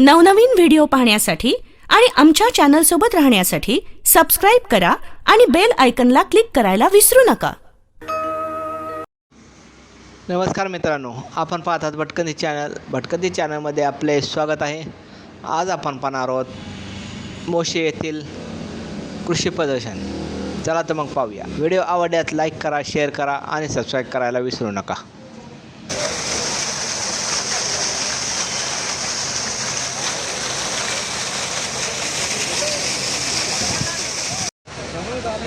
नवनवीन व्हिडिओ पाहण्यासाठी आणि आमच्या चॅनलसोबत राहण्यासाठी सबस्क्राईब करा आणि बेल आयकनला क्लिक करायला विसरू नका. नमस्कार मित्रांनो आपण पाहतात भटकंती चॅनल भटकंती चॅनलमध्ये आपले स्वागत आहे. आज आपण पाहणार आहोत मोशे येथील कृषी प्रदर्शन. चला तर मग पाहूया. व्हिडिओ आवडल्यास लाईक करा शेअर करा आणि सबस्क्राईब करायला विसरू नका.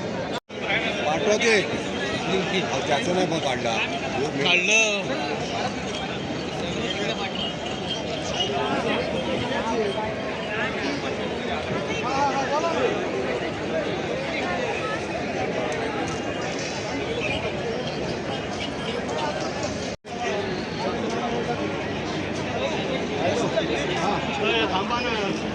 पाठवा ते अहो, त्याचं नाही पण काढला काढलं 所以航班的。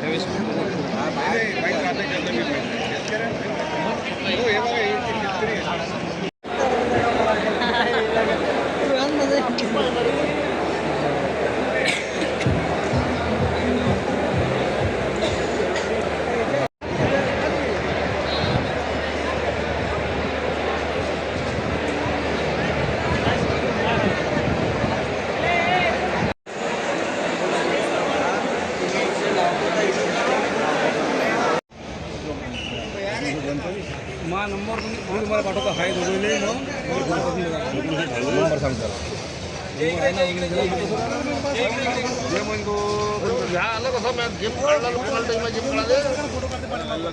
There is हा नंबर तुम्ही मी तुम्हाला पाठवतो. हाय दोघे नंबर सांगतो ह्या आलं कसं गेम काढला लोकांना जिम काढायला.